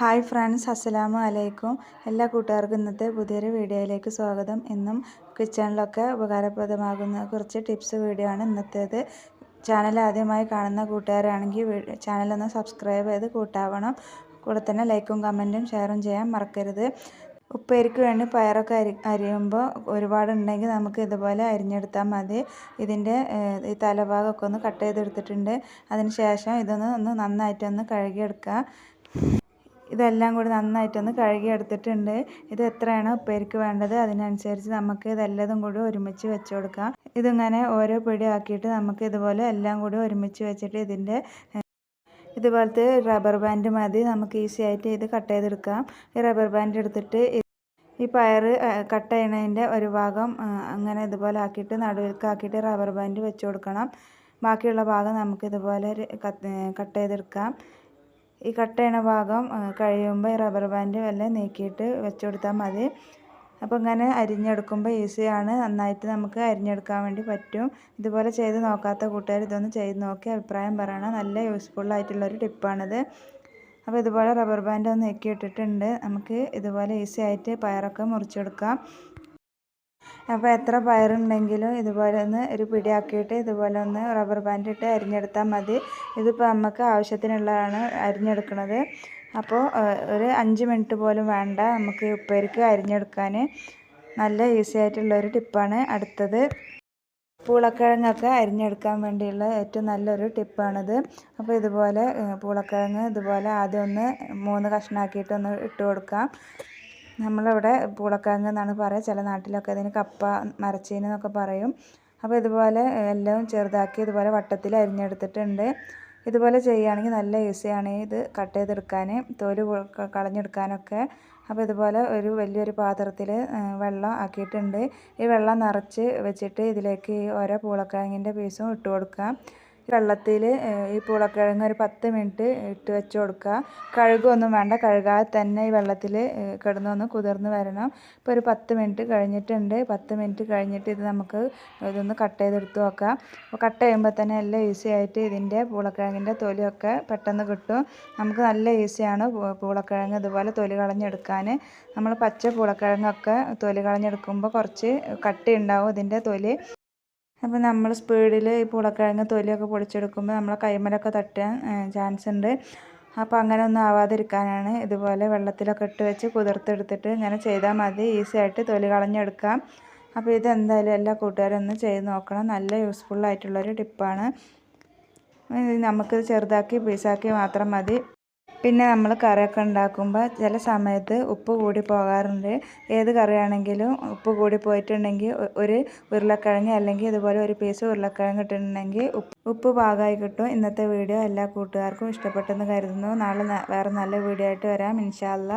Hi friends അസ്സലാമു അലൈക്കും. എല്ലാ കൂട്ടുകാർക്കും ഇന്നത്തെ പുതിയൊരു വീഡിയോയിലേക്ക് സ്വാഗതം. ഇന്നും കിച്ചണിലൊക്കെ ഉപകാരപ്രദമാകുന്ന കുറച്ച് ടിപ്സ് വീഡിയോ ആണ് ഇന്നത്തേത്. ചാനൽ ആദ്യമായി കാണുന്ന കൂട്ടുകാരാണെങ്കിൽ ചാനലൊന്ന് സബ്സ്ക്രൈബ് ചെയ്ത് കൂട്ടാവണം. കൂടെ തന്നെ ലൈക്കും കമന്റും ഷെയറും ചെയ്യാൻ മറക്കരുത്. ഉപ്പേരിക്ക് വേണ്ടി പയറൊക്കെ അരി അരിയുമ്പോൾ ഒരുപാടുണ്ടെങ്കിൽ നമുക്ക് ഇതുപോലെ അരിഞ്ഞെടുത്താൽ മതി. ഇതിന്റെ ഈ തലഭാഗമൊക്കെ ഒന്ന് കട്ട് ചെയ്തെടുത്തിട്ടുണ്ട്. അതിന് ശേഷം ഇതൊന്ന് ഒന്ന് നന്നായിട്ടൊന്ന് കഴുകിയെടുക്കുക. ഇതെല്ലാം കൂടി നന്നായിട്ടൊന്ന് കഴുകി എടുത്തിട്ടുണ്ട് ഇത് എത്രയാണോ ഉപ്പേരിക്ക് വേണ്ടത് അതിനനുസരിച്ച് നമുക്ക് ഇതെല്ലതും കൂടി ഒരുമിച്ച് വെച്ച് കൊടുക്കാം. ഇതിങ്ങനെ ഓരോ പിടി ആക്കിയിട്ട് നമുക്ക് ഇതുപോലെ എല്ലാം കൂടി ഒരുമിച്ച് വെച്ചിട്ട് ഇതിന്റെ ഇതുപോലത്തെ റബ്ബർ ബാൻഡ് മതി. നമുക്ക് ഈസി ആയിട്ട് ഇത് കട്ട് ചെയ്തെടുക്കാം. ഈ റബ്ബർ ബാൻഡ് എടുത്തിട്ട് ഈ പയർ കട്ട് ചെയ്യണതിന്റെ ഒരു ഭാഗം അങ്ങനെ ഇതുപോലെ ആക്കിയിട്ട് നടുവിൽക്കാക്കിയിട്ട് റബ്ബർ ബാൻഡ് വെച്ച് കൊടുക്കണം. ബാക്കിയുള്ള ഭാഗം നമുക്ക് ഇതുപോലെ കട്ട് ചെയ്തെടുക്കാം. ഈ കട്ട് ചെയ്യണ ഭാഗം കഴിയുമ്പോൾ റബ്ബർ ബാൻഡ് വല്ല നീക്കിയിട്ട് വെച്ച് കൊടുത്താൽ മതി. അപ്പോൾ ഇങ്ങനെ അരിഞ്ഞെടുക്കുമ്പോൾ ഈസിയാണ്. നന്നായിട്ട് നമുക്ക് അരിഞ്ഞെടുക്കാൻ വേണ്ടി പറ്റും. ഇതുപോലെ ചെയ്ത് നോക്കാത്ത കൂട്ടുകാർ ഇതൊന്ന് ചെയ്ത് നോക്കി അഭിപ്രായം പറയണം. നല്ല യൂസ്ഫുൾ ആയിട്ടുള്ളൊരു ടിപ്പാണിത്. അപ്പോൾ ഇതുപോലെ റബ്ബർ ബാൻഡ് ഒന്ന് നീക്കി ഇട്ടിട്ടുണ്ട് നമുക്ക് ഇതുപോലെ ഈസി ആയിട്ട് പയറൊക്കെ മുറിച്ചെടുക്കാം. അപ്പോൾ എത്ര പയറുണ്ടെങ്കിലും ഇതുപോലെ ഒന്ന് ഒരു പിടിയാക്കിയിട്ട് ഇതുപോലെ ഒന്ന് റബ്ബർ ബാൻഡ് ഇട്ട് അരിഞ്ഞെടുത്താൽ മതി. ഇതിപ്പോൾ നമുക്ക് ആവശ്യത്തിനുള്ളതാണ് അരിഞ്ഞെടുക്കുന്നത് അപ്പോൾ ഒരു അഞ്ച് മിനിറ്റ് പോലും വേണ്ട നമുക്ക് ഉപ്പേരിക്ക് അരിഞ്ഞെടുക്കാൻ നല്ല ഈസി ആയിട്ടുള്ളൊരു ടിപ്പാണ് അടുത്തത്. പൂളക്കിഴങ്ങൊക്കെ അരിഞ്ഞെടുക്കാൻ വേണ്ടിയുള്ള ഏറ്റവും നല്ലൊരു ടിപ്പാണിത്. അപ്പോൾ ഇതുപോലെ പൂളക്കിഴങ്ങ് ഇതുപോലെ ആദ്യം ഒന്ന് മൂന്ന് കഷ്ണമാക്കിയിട്ടൊന്ന് ഇട്ട് കൊടുക്കാം. നമ്മളിവിടെ പൂളക്കിഴങ്ങ് എന്നാണ് പറയുക. ചില നാട്ടിലൊക്കെ അതിന് കപ്പ മരച്ചീനി എന്നൊക്കെ പറയും. അപ്പോൾ ഇതുപോലെ എല്ലാം ചെറുതാക്കി ഇതുപോലെ വട്ടത്തിൽ അരിഞ്ഞെടുത്തിട്ടുണ്ട്. ഇതുപോലെ ചെയ്യുകയാണെങ്കിൽ നല്ല ഈസിയാണ് ഇത് കട്ട് ചെയ്തെടുക്കാൻ തോൽ കളഞ്ഞെടുക്കാനൊക്കെ. അപ്പോൾ ഇതുപോലെ ഒരു വലിയൊരു പാത്രത്തിൽ വെള്ളം ആക്കിയിട്ടുണ്ട്. ഈ വെള്ളം നിറച്ച് വെച്ചിട്ട് ഇതിലേക്ക് ഓരോ പൂളക്കിഴങ്ങിന്റെ പീസും ഇട്ട് കൊടുക്കാം വെള്ളത്തിൽ ഈ പൂളക്കിഴങ്ങ് ഒരു പത്ത് മിനിറ്റ് ഇട്ട് വെച്ച് കൊടുക്കുക. കഴുകൊന്നും വേണ്ട കഴുകാതെ തന്നെ ഈ വെള്ളത്തിൽ കിടന്നൊന്ന് കുതിർന്ന് വരണം. ഇപ്പോൾ ഒരു പത്ത് മിനിറ്റ് കഴിഞ്ഞിട്ടുണ്ട്. പത്ത് മിനിറ്റ് കഴിഞ്ഞിട്ട് ഇത് നമുക്ക് ഇതൊന്ന് കട്ട് ചെയ്തെടുത്ത് നോക്കാം അപ്പോൾ കട്ട് ചെയ്യുമ്പോൾ തന്നെ എല്ലാം ഈസി ആയിട്ട് ഇതിന്റെ പൂളക്കിഴങ്ങിന്റെ തൊലിയൊക്കെ പെട്ടെന്ന് കിട്ടും. നമുക്ക് നല്ല ഈസിയാണ് പൂളക്കിഴങ്ങ് ഇതുപോലെ തൊലി കളഞ്ഞെടുക്കാൻ. നമ്മൾ പച്ച പൂളക്കിഴങ്ങൊക്കെ തൊലി കളഞ്ഞെടുക്കുമ്പോൾ കുറച്ച് കട്ടി ഉണ്ടാവും ഇതിന്റെ തൊലി. അപ്പോൾ നമ്മൾ സ്പീഡിൽ ഈ പുളക്കിഴങ്ങ് തൊലിയൊക്കെ പൊളിച്ചെടുക്കുമ്പോൾ നമ്മളെ കൈമലൊക്കെ തട്ടാൻ ചാൻസ് ഉണ്ട് അപ്പോൾ അങ്ങനെ ഒന്നും ആവാതിരിക്കാനാണ് ഇതുപോലെ വെള്ളത്തിലൊക്കെ ഇട്ട് വെച്ച് കുതിർത്തെടുത്തിട്ട് ഇങ്ങനെ ചെയ്താൽ മതി. ഈസി ആയിട്ട് തൊലി കളഞ്ഞെടുക്കാം. അപ്പോൾ ഇതെന്തായാലും എല്ലാ കൂട്ടുകാരും ഒന്ന് ചെയ്ത് നോക്കണം. നല്ല യൂസ്ഫുള്ളായിട്ടുള്ളൊരു ടിപ്പാണ്. നമുക്ക് ചെറുതാക്കി പീസാക്കി മാത്രം മതി. പിന്നെ നമ്മൾ കറിയൊക്കെ ഉണ്ടാക്കുമ്പോൾ ചില സമയത്ത് ഉപ്പ് കൂടി പോകാറുണ്ട്. ഏത് കറിയാണെങ്കിലും ഉപ്പ് കൂടി പോയിട്ടുണ്ടെങ്കിൽ ഒരു ഉരുളക്കിഴങ്ങ് അല്ലെങ്കിൽ ഇതുപോലെ ഒരു പീസ് ഉരുളക്കിഴങ്ങ് ഇട്ടിട്ടുണ്ടെങ്കിൽ ഉപ്പ് പാകമായി കിട്ടും. ഇന്നത്തെ വീഡിയോ എല്ലാ കൂട്ടുകാർക്കും ഇഷ്ടപ്പെട്ടെന്ന് കരുതുന്നു. നാളെ വേറെ നല്ല വീഡിയോ ആയിട്ട് വരാം. ഇൻഷാല്ല